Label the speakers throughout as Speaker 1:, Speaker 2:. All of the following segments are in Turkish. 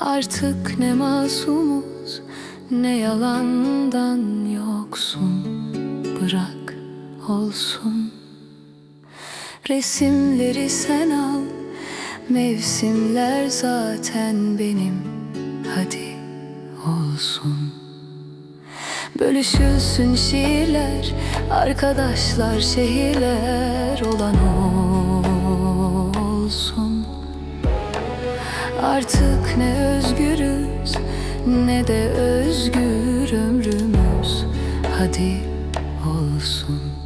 Speaker 1: Artık ne masumuz ne yalandan yoksun. Bırak olsun. Resimleri sen al Mevsimler zaten benim. Hadi olsun. Bölüşülsün şiirler Arkadaşlar şehirler Olan olsun Artık ne özgürüz Ne de özgür ömrümüz. Hadi olsun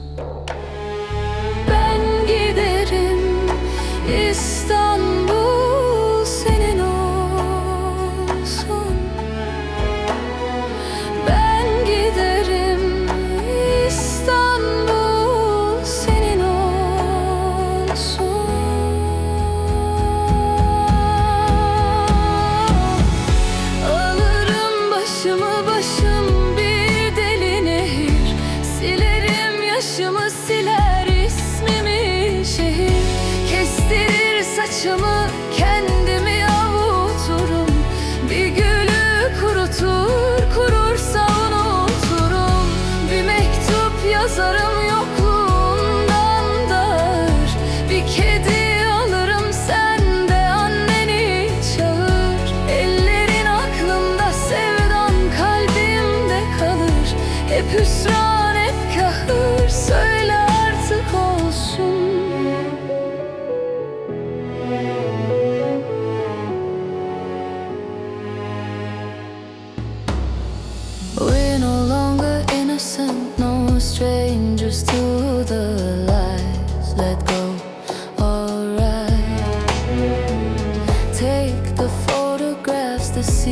Speaker 1: Yaşımı siler ismimi şehir. Kestirir saçımı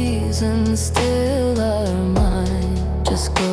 Speaker 1: seasons still are mine. Just go,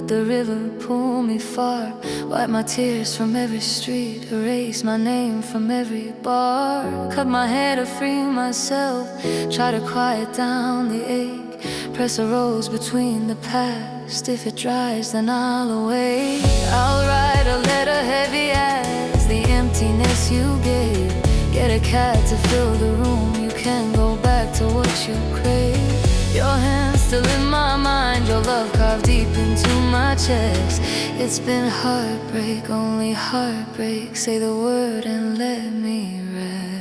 Speaker 1: Let the river pull me far. Wipe my tears from every street Erase my name from every bar. Cut my hair to free myself Try to quiet down the ache. Press a rose between the past If it dries then I'll awake. I'll write a letter heavy as The emptiness you gave Get a cat to fill the room It's been heartbreak, only heartbreak. Say the word and let me rest